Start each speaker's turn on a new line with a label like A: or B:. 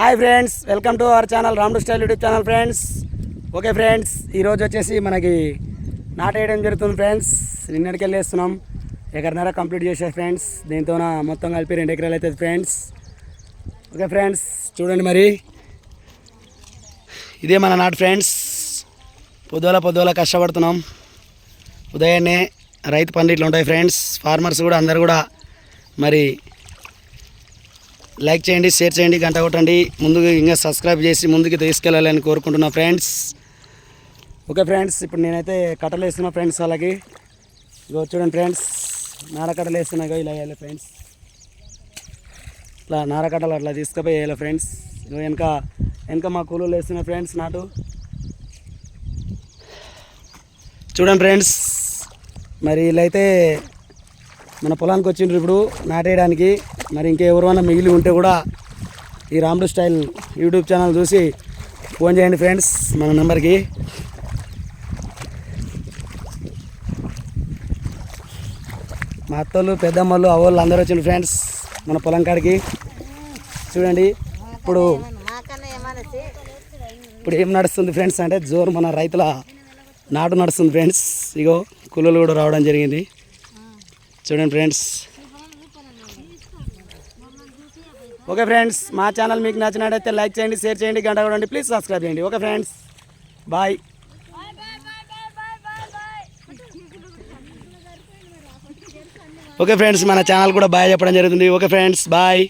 A: Hi friends welcome to our channel Ramdu style YouTube channel friends. Okay friends ఈరోజు వచ్చేసి మనకి నాటేయడం జరుగుతుంది friends. నిన్నటికి వెళ్ళేస్తున్నాం. ఎకరన్నర కంప్లీట్ చేసే ఫ్రెండ్స్. దీంతో మొత్తం కలిపి రెండు ఎకరాలు అవుతుంది ఫ్రెండ్స్. ఓకే ఫ్రెండ్స్ చూడండి మరి. ఇదే మన నాటు ఫ్రెండ్స్. పొద్దుల పొద్దుల కష్టపడుతున్నాం. ఉదయాన్నే రైతు పనులు ఇట్లా ఉంటాయి ఫ్రెండ్స్. ఫార్మర్స్ కూడా అందరు కూడా మరి లైక్ చేయండి షేర్ చేయండి గంట కొట్టండి. ముందుకు ఇంకా సబ్స్క్రైబ్ చేసి ముందుకు తీసుకెళ్ళాలని కోరుకుంటున్నా ఫ్రెండ్స్. ఓకే ఫ్రెండ్స్ ఇప్పుడు నేనైతే కట్టలు వేస్తున్నా ఫ్రెండ్స్ వాళ్ళకి ఇగో చూడండి ఫ్రెండ్స్ నారకట్టలు వేస్తున్నాగా ఇలా వేయాలి ఫ్రెండ్స్. ఇట్లా నారకట్టలు అట్లా తీసుకుపోయి వేయాలి ఫ్రెండ్స్. ఇగో వెనక వెనక మా కూలీలు వేస్తున్నా ఫ్రెండ్స్ నాటు. చూడండి ఫ్రెండ్స్ మరి వీళ్ళైతే మన పొలానికి వచ్చిండ్రు ఇప్పుడు నాటేయడానికి. మరి ఇంకెవరైనా మిగిలి ఉంటే కూడా ఈ రాముడు స్టైల్ యూట్యూబ్ ఛానల్ చూసి ఫోన్ చేయండి ఫ్రెండ్స్ మన నెంబర్కి. మా అత్తలు పెద్దమ్మలు అవ్వళ్ళు అందరూ వచ్చిండ్రు ఫ్రెండ్స్ మన పొలం కాడికి. చూడండి ఇప్పుడు ఇప్పుడు ఏం నడుస్తుంది ఫ్రెండ్స్ అంటే జోరు మన రైతుల నాటు నడుస్తుంది ఫ్రెండ్స్. ఇగో కూలీలు కూడా రావడం జరిగింది. చూడండి ఫ్రెండ్స్. ఓకే ఫ్రెండ్స్ మా ఛానల్ మీకు నచ్చినట్టయితే లైక్ చేయండి షేర్ చేయండి గంట కొడండి ప్లీజ్ సబ్స్క్రైబ్ చేయండి. Okay friends bye. Okay friends మన ఛానల్ కూడా బాయ్ చెప్పడం జరుగుతుంది. Okay friends bye.